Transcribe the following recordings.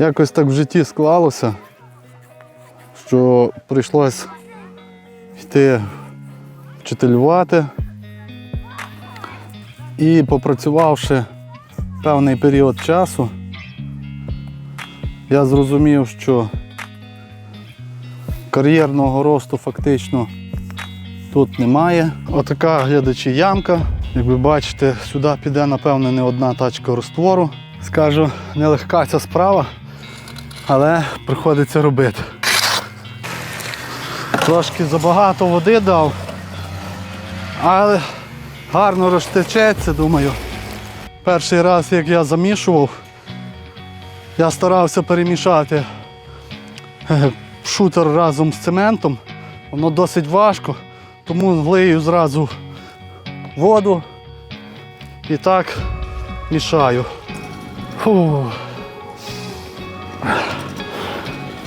Якось так в житті склалося, що прийшлось йти вчителювати. І попрацювавши певний період часу, я зрозумів, що кар'єрного росту фактично тут немає. Отака глядачі ямка. Як ви бачите, сюди піде, напевно, не одна тачка розтвору. Скажу, нелегка ця справа, але приходиться робити. Трошки забагато води дав, але гарно розтечеться, думаю. Перший раз, як я замішував, я старався перемішати е, шутер разом з цементом. Воно досить важко, тому влию зразу воду і так мішаю. Фу.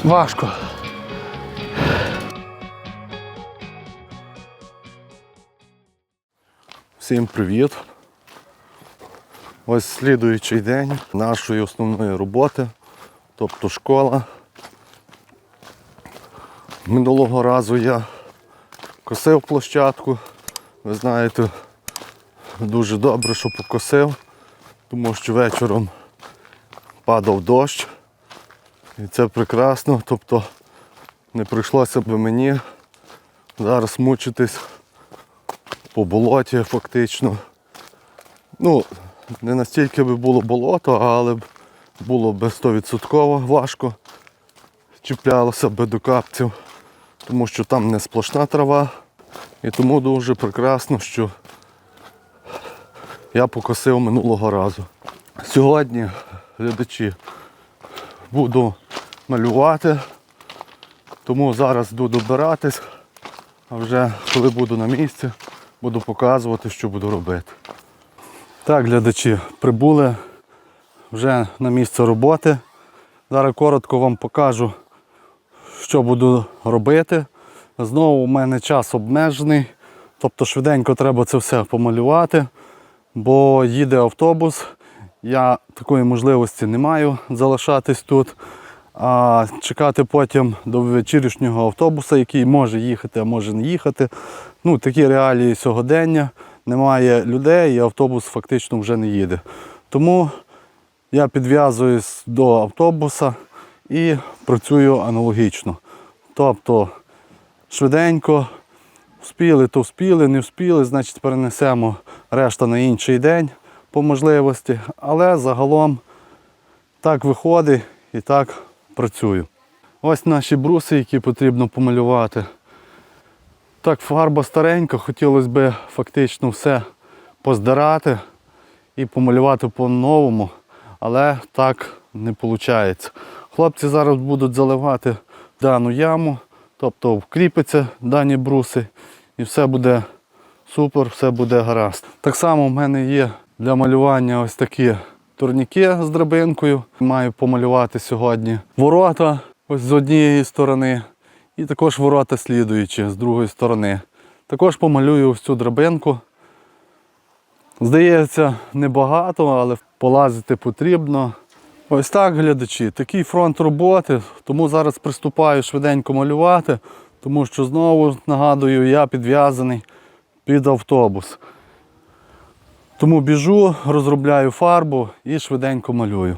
Важко. Всім привіт. Ось слідуючий день нашої основної роботи, тобто школа. Минулого разу я косив площадку. Ви знаєте, дуже добре, що покосив, тому що вечором падав дощ. І це прекрасно, тобто не прийшлося б мені зараз мучитись по болоті фактично. Ну, не настільки би було болото, але б було б 100% важко. Чіплялося б до капців, тому що там не сплошна трава. І тому дуже прекрасно, що я покосив минулого разу. Сьогодні, глядачі, буду малювати, тому зараз буду добиратись, а вже коли буду на місці, буду показувати, що буду робити. Так, глядачі, прибули вже на місце роботи. Зараз коротко вам покажу, що буду робити. Знову у мене час обмежений, тобто швиденько треба це все помалювати, бо їде автобус. Я такої можливості не маю залишатись тут. А чекати потім до вечірнього автобуса, який може їхати, а може не їхати. Ну, такі реалії сьогодення. Немає людей і автобус фактично вже не їде. Тому я підв'язуюсь до автобуса і працюю аналогічно. Тобто швиденько, вспіли, то вспіли, не вспіли, значить перенесемо решта на інший день по можливості. Але загалом так виходить і так працюю. Ось наші бруси, які потрібно помалювати. Так, фарба старенька, хотілося б фактично все поздирати і помалювати по-новому, але так не виходить. Хлопці зараз будуть заливати дану яму, тобто вкріпиться дані бруси і все буде супер, все буде гаразд. Так само в мене є для малювання ось такі турніки з драбинкою. Маю помалювати сьогодні ворота ось з однієї сторони. І також ворота слідуючі з другої сторони. Також помалюю ось цю драбинку. Здається, небагато, але полазити потрібно. Ось так, глядачі, такий фронт роботи, тому зараз приступаю швиденько малювати, тому що знову нагадую, я підв'язаний під автобус. Тому біжу, розробляю фарбу і швиденько малюю.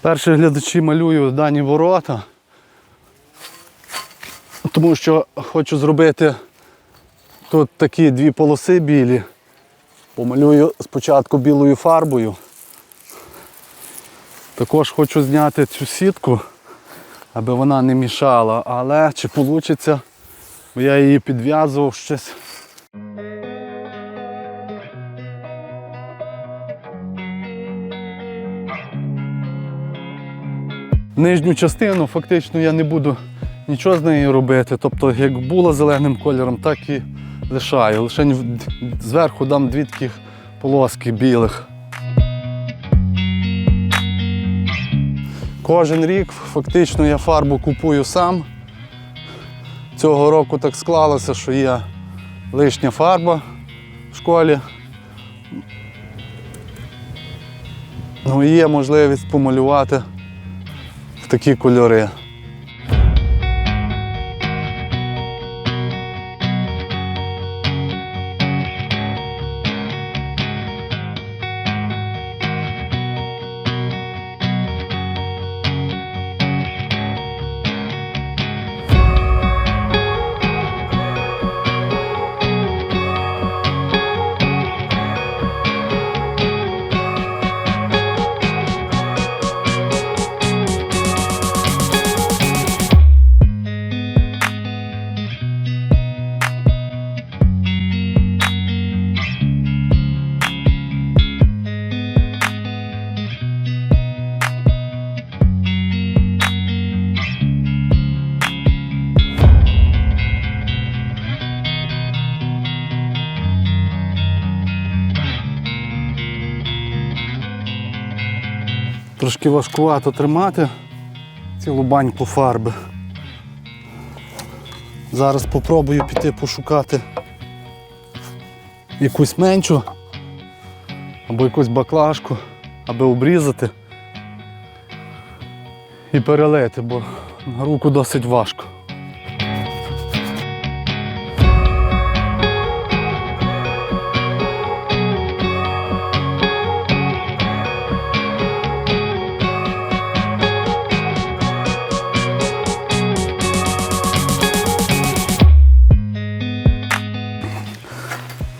Перші глядачі малюю дані ворота, тому що хочу зробити тут такі дві полоси білі. Помалюю спочатку білою фарбою. Також хочу зняти цю сітку, аби вона не мішала, але чи вийде, бо я її підв'язував щось. Нижню частину фактично я не буду нічого з нею робити. Тобто, як було зеленим кольором, так і лишаю. Лише зверху дам дві таких полоски білих. Кожен рік фактично я фарбу купую сам. Цього року так склалося, що є лишня фарба в школі. Ну, Є можливість помалювати в такі кольори. Трошки важкувато тримати цілу баньку фарби. Зараз спробую піти пошукати якусь меншу або якусь баклажку, аби обрізати і перелити, бо руку досить важко.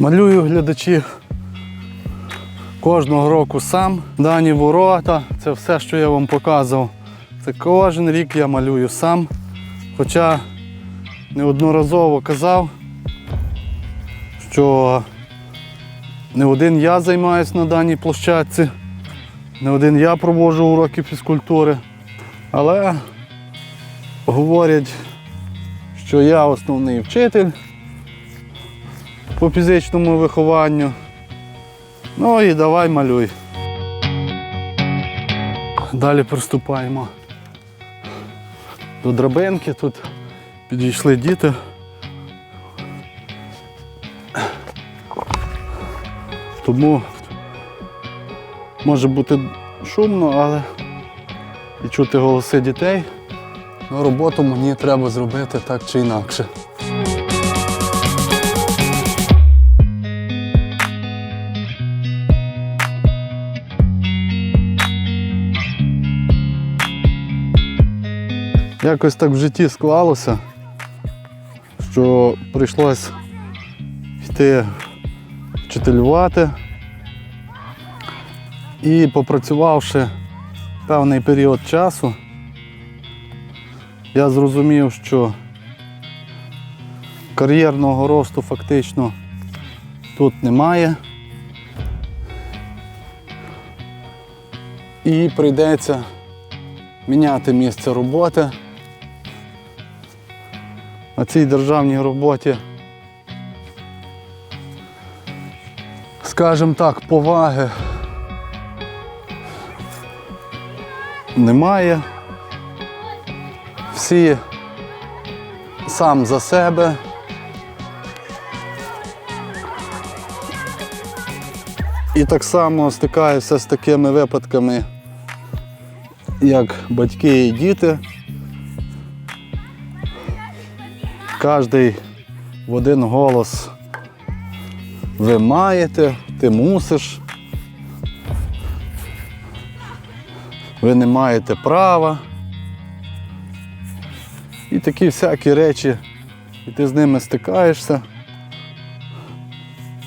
Малюю глядачі кожного року сам. Дані ворота, це все, що я вам показував. Це кожен рік я малюю сам. Хоча неодноразово казав, що не один я займаюся на даній площадці, не один я проводжу уроки фізкультури. Але говорять, що я основний вчитель по фізичному вихованню. Ну і давай малюй. Далі приступаємо до драбинки. Тут підійшли діти. Тому може бути шумно, але і чути голоси дітей. Ну, роботу мені треба зробити так чи інакше. Якось так в житті склалося, що прийшлось йти вчителювати і попрацювавши певний період часу, я зрозумів, що кар'єрного росту фактично тут немає. І прийдеться міняти місце роботи. На цій державній роботі, скажімо так, поваги немає. Всі сам за себе. І так само стикаюся з такими випадками, як батьки і діти. Кожний в один голос ви маєте, ти мусиш. Ви не маєте права. І такі всякі речі, і ти з ними стикаєшся.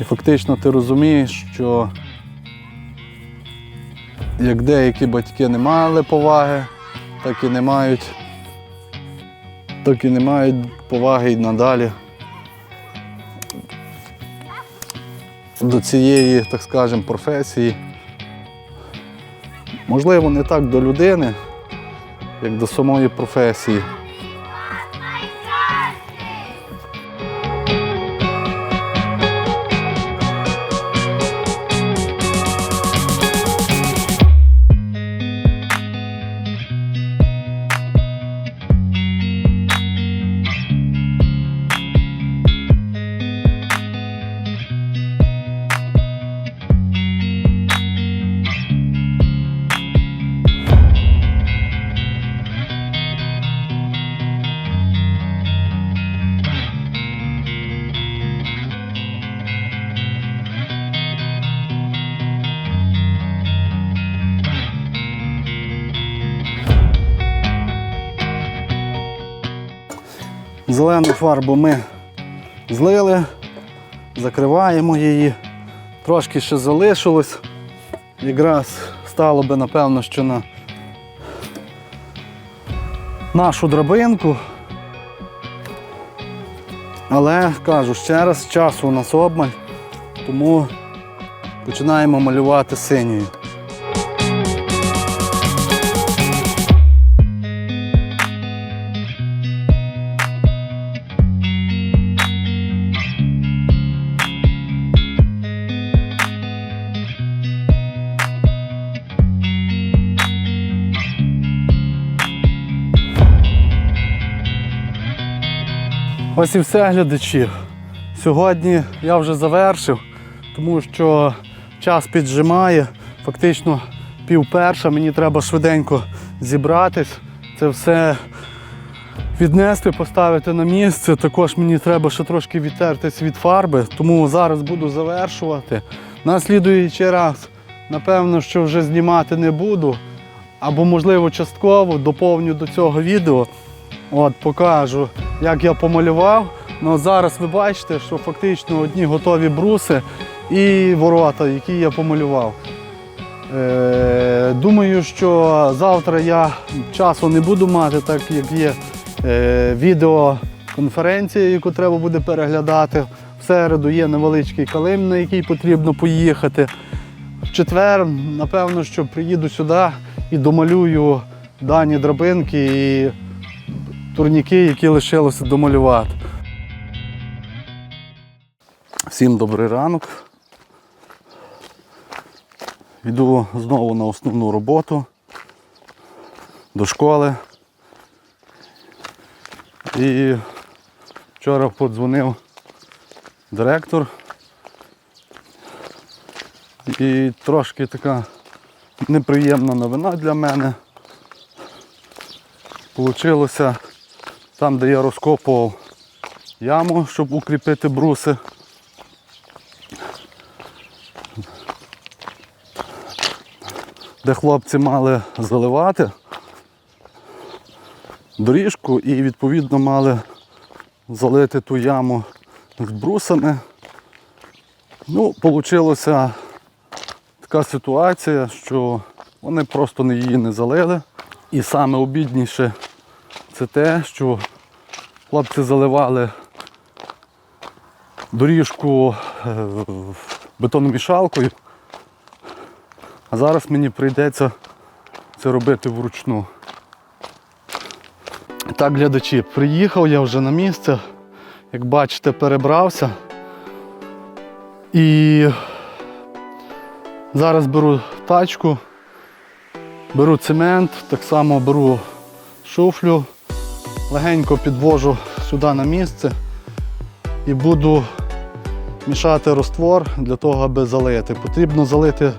І фактично ти розумієш, що як деякі батьки не мали поваги, так і не мають, так і не мають поваги й надалі до цієї, так скажемо, професії. Можливо, не так до людини, як до самої професії. Зелену фарбу ми злили, закриваємо її. Трошки ще залишилось. Якраз стало би, напевно, що на нашу драбинку. Але кажу ще раз, часу у нас обмаль, тому починаємо малювати синьою. Ось і все, глядачі. Сьогодні я вже завершив, тому що час піджимає. Фактично пів перша, мені треба швиденько зібратись. Це все віднести, поставити на місце. Також мені треба ще трошки відтертись від фарби, тому зараз буду завершувати. На слідуючий раз, напевно, що вже знімати не буду. Або, можливо, частково доповню до цього відео. От, покажу, як я помалював. Ну, зараз ви бачите, що фактично одні готові бруси і ворота, які я помалював. Е, думаю, що завтра я часу не буду мати, так як є е, відеоконференція, яку треба буде переглядати. В середу є невеличкий калим, на який потрібно поїхати. В четвер, напевно, що приїду сюди і домалюю дані драбинки і турніки, які лишилося домалювати. Всім добрий ранок. Йду знову на основну роботу до школи. І вчора подзвонив директор. І трошки така неприємна новина для мене. Получилося там, де я розкопував яму, щоб укріпити бруси. Де хлопці мали заливати доріжку і відповідно мали залити ту яму з брусами. Ну, вийшла така ситуація, що вони просто її не залили. І саме обідніше це те, що хлопці заливали доріжку е, бетономішалкою, а зараз мені прийдеться це робити вручну. Так, глядачі, приїхав я вже на місце, як бачите, перебрався. І зараз беру тачку, беру цемент, так само беру шуфлю, легенько підвожу сюди на місце і буду мішати роствор для того, аби залити. Потрібно залити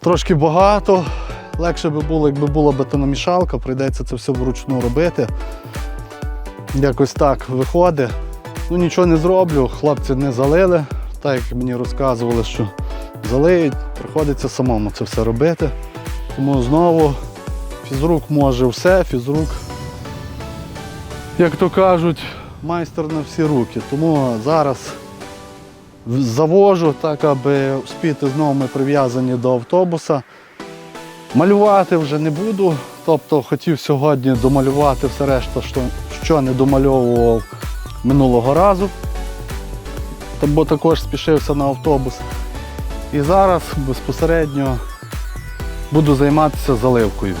трошки багато. Легше би було, якби була бетономішалка, прийдеться це все вручну робити. Якось так виходить. Ну нічого не зроблю, хлопці не залили, так як мені розказували, що залиють, приходиться самому це все робити. Тому знову фізрук може все, фізрук, як то кажуть, майстер на всі руки. Тому зараз завожу, так аби спіти знову ми прив'язані до автобуса. Малювати вже не буду, тобто хотів сьогодні домалювати все решта, що, що не домальовував минулого разу, бо також спішився на автобус. І зараз безпосередньо буду займатися заливкою.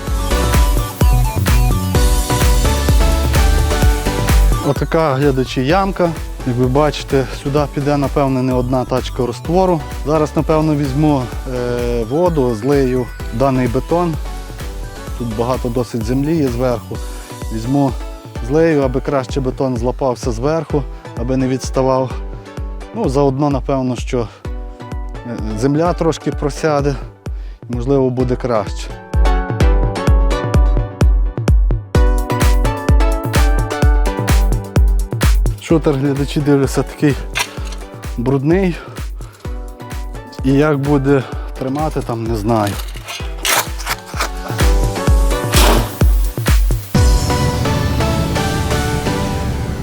Отака глядачі ямка. Як ви бачите, сюди піде, напевно, не одна тачка розтвору. Зараз, напевно, візьму е, воду, злию даний бетон. Тут багато досить землі є зверху. Візьму, злию, аби краще бетон злапався зверху, аби не відставав. Ну, заодно, напевно, що е, земля трошки просяде, можливо, буде краще. Шутер глядачі дивляться такий брудний. І як буде тримати там, не знаю.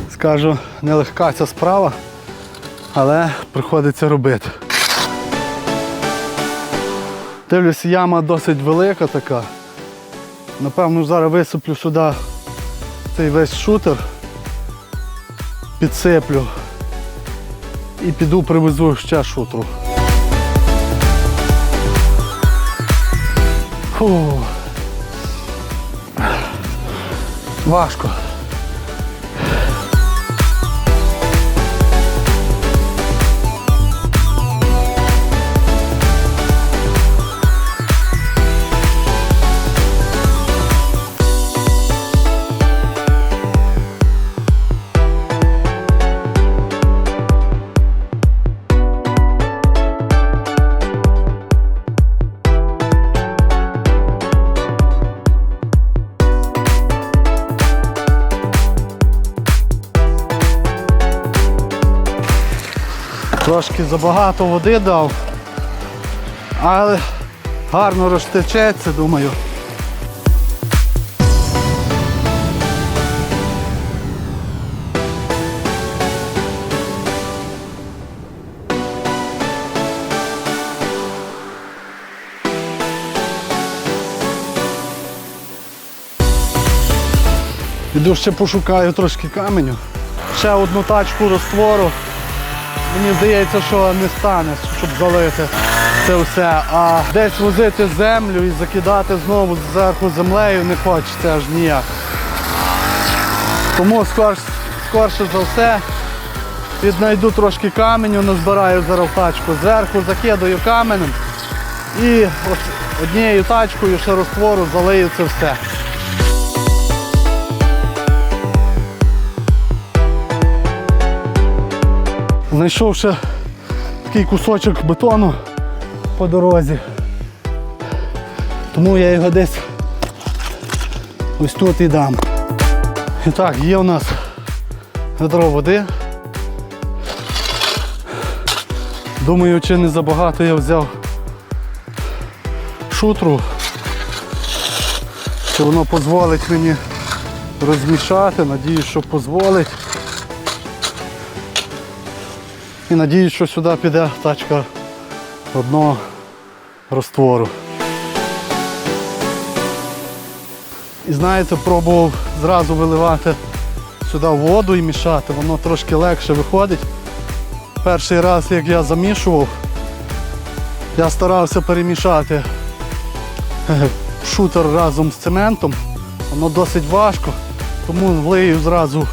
скажу, нелегка ця справа, але приходиться робити. Дивлюсь, яма досить велика така. Напевно, зараз висиплю сюди цей весь шутер, підсиплю і піду привезу ще шутру. Фу. Важко. Забагато води дав, але гарно розтечеться, думаю. Іду ще пошукаю трошки каменю. Ще одну тачку розтвору. Мені здається, що не стане, щоб залити це все. А десь возити землю і закидати знову зверху землею не хочеться аж ніяк. Тому скорш, скорше за все віднайду трошки каменю, назбираю зараз тачку зверху, закидаю каменем і однією тачкою ще розтвору залию це все. Знайшов ще такий кусочок бетону по дорозі. Тому я його десь ось тут і дам. І так, є у нас ведро води. Думаю, чи не забагато я взяв шутру. Чи воно дозволить мені розмішати, надіюсь, що дозволить. І надіюсь, що сюди піде тачка одного розтвору. І знаєте, пробував зразу виливати сюди воду і мішати, воно трошки легше виходить. Перший раз, як я замішував, я старався перемішати шутер разом з цементом. Воно досить важко, тому влию зразу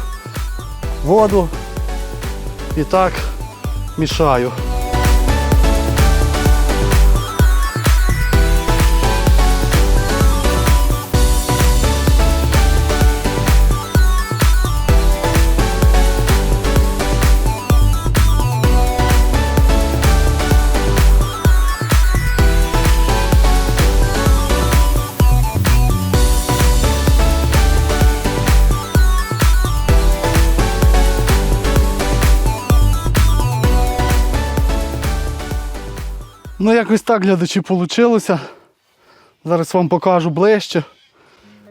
воду і так мішаю. Якось так, глядачі, вийшло. Зараз вам покажу ближче.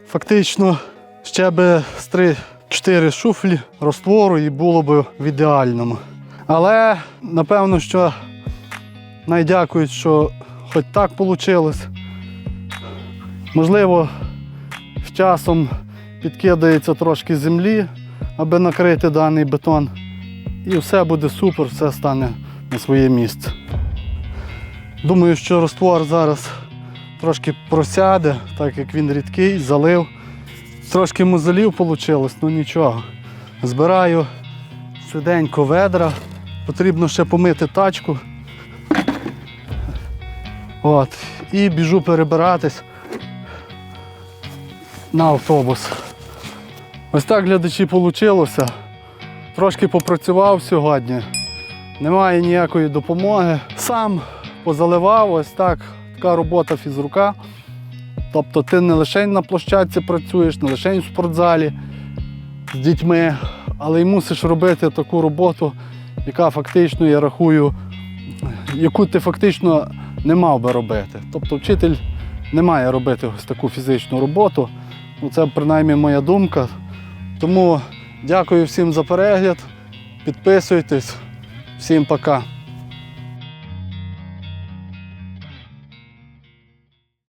Фактично, ще би з 3-4 шуфлі розтвору і було б в ідеальному. Але напевно, що найдякують, що хоч так вийшло. Можливо, з часом підкидається трошки землі, аби накрити даний бетон. І все буде супер, все стане на своє місце. Думаю, що роствор зараз трошки просяде, так як він рідкий, залив. Трошки мозолів вийшло, ну нічого. Збираю швиденько ведра. Потрібно ще помити тачку. От. І біжу перебиратись на автобус. Ось так глядачі вийшло. Трошки попрацював сьогодні. Немає ніякої допомоги. Сам позаливав, ось так, така робота фізрука. Тобто ти не лише на площадці працюєш, не лише в спортзалі з дітьми, але й мусиш робити таку роботу, яка фактично, я рахую, яку ти фактично не мав би робити. Тобто вчитель не має робити ось таку фізичну роботу. Ну, Це принаймні моя думка. Тому Дякую всім за перегляд. Підписуйтесь. Всім пока.